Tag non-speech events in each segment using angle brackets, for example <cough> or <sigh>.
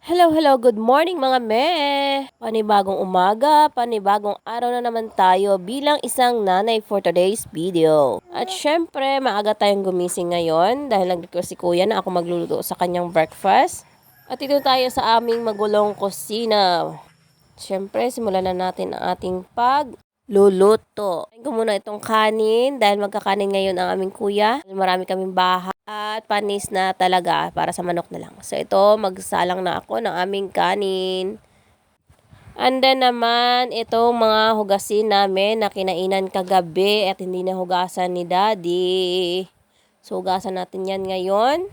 Hello, hello, good morning mga me! Panibagong umaga, panibagong araw na naman tayo bilang isang nanay for today's video. At syempre, maaga tayong gumising ngayon dahil nag-request si kuya na ako magluluto sa kanyang breakfast. At ito tayo sa aming magulong kusina. Syempre, simulan na natin ang ating pagluluto. Kain ko muna itong kanin dahil magkakanin ngayon ang aming kuya. Marami kaming bahay at panis na talaga para sa manok na lang. So ito, magsalang na ako ng aming kanin. And then naman, itong mga hugasin namin na kinainan kagabi at hindi na hugasan ni daddy. So hugasan natin yan ngayon.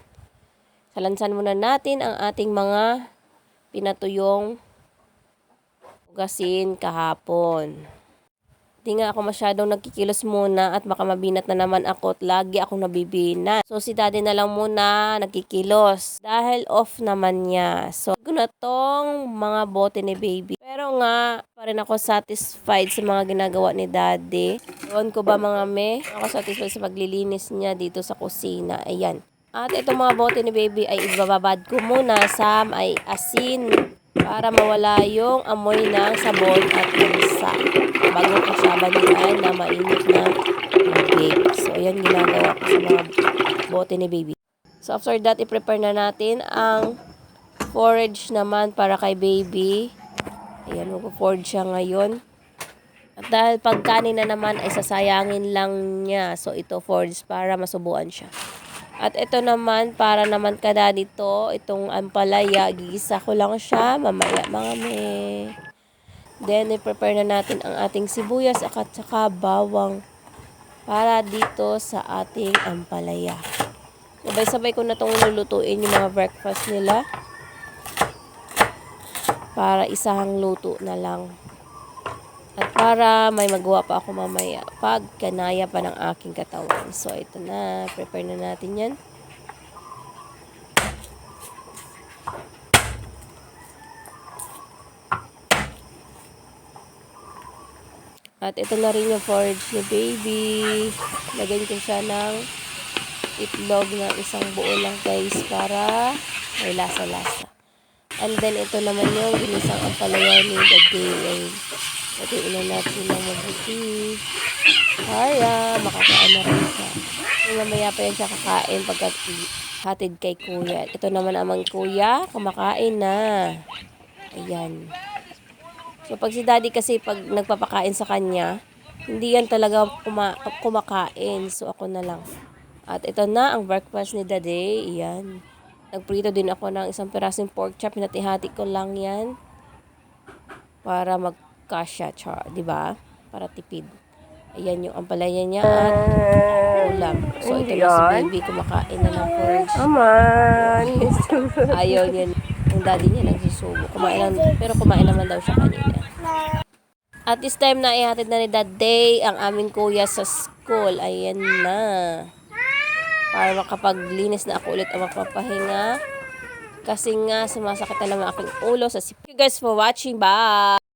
Salansan muna natin ang ating mga pinatuyong hugasin kahapon. Di nga ako masyadong nagkikilos muna at baka mabinat na naman ako at lagi akong nabibinat. So si daddy na lang muna nagkikilos dahil off naman niya. So ko tong mga bote ni baby. Pero nga pa rin ako satisfied sa mga ginagawa ni daddy. Ewan ko ba mga me? Ako satisfied sa paglilinis niya dito sa kusina. Ayan. At itong mga bote ni baby ay ibababad ko muna sa may asin para mawala yung amoy ng sabon at lansa siya balikan na mainit na tubig. So, ayan ginagawa ko sa mga bote ni baby. So, after that, i-prepare na natin ang forage naman para kay baby. Ayan, mag-forage siya ngayon. At dahil pagkanin na naman ay sasayangin lang niya. So, ito forage para masubuan siya. At ito naman, para naman kada dito, itong ampalaya, gigisa ko lang siya mamaya mga me. Then, i-prepare na natin ang ating sibuyas at saka bawang para dito sa ating ampalaya. Sabay-sabay ko na itong lulutuin yung mga breakfast nila. Para isang luto na lang. At para may magawa pa ako mamaya pag kanaya pa ng aking katawan. So, ito na. Prepare na natin yan. At ito na rin yung forage ni baby. Lagyan ko siya ng itlog na isang buo lang guys para may lasa-lasa. And then ito naman yung ginisang ampalaya ni the day. Lagyan na natin ng mabuti. Para makakain na rin siya. Mamaya pa yan siya kakain pagkat hatid kay kuya. Ito naman amang kuya, kumakain na. Ayan. So, pag si daddy kasi pag nagpapakain sa kanya, hindi yan talaga kuma kumakain. So, ako na lang. At ito na ang breakfast ni daddy. Ayan. Nagprito din ako ng isang pirasong pork chop. Pinatihati ko lang yan. Para magkasya, char. ba diba? Para tipid. Ayan yung ampalaya niya at ulam. So, ito na si baby kumakain na ng porridge. Aman. <laughs> Ayaw niya. Ang daddy niya nagsusubo. Kumain lang, pero kumain naman daw siya kanina. At this time na ihatid na ni Dad Day ang aming kuya sa school. Ayan na. Para makapaglinis na ako ulit ang mapapahinga. Kasi nga sumasakit na naman aking ulo sa sip. Thank you guys for watching. Bye!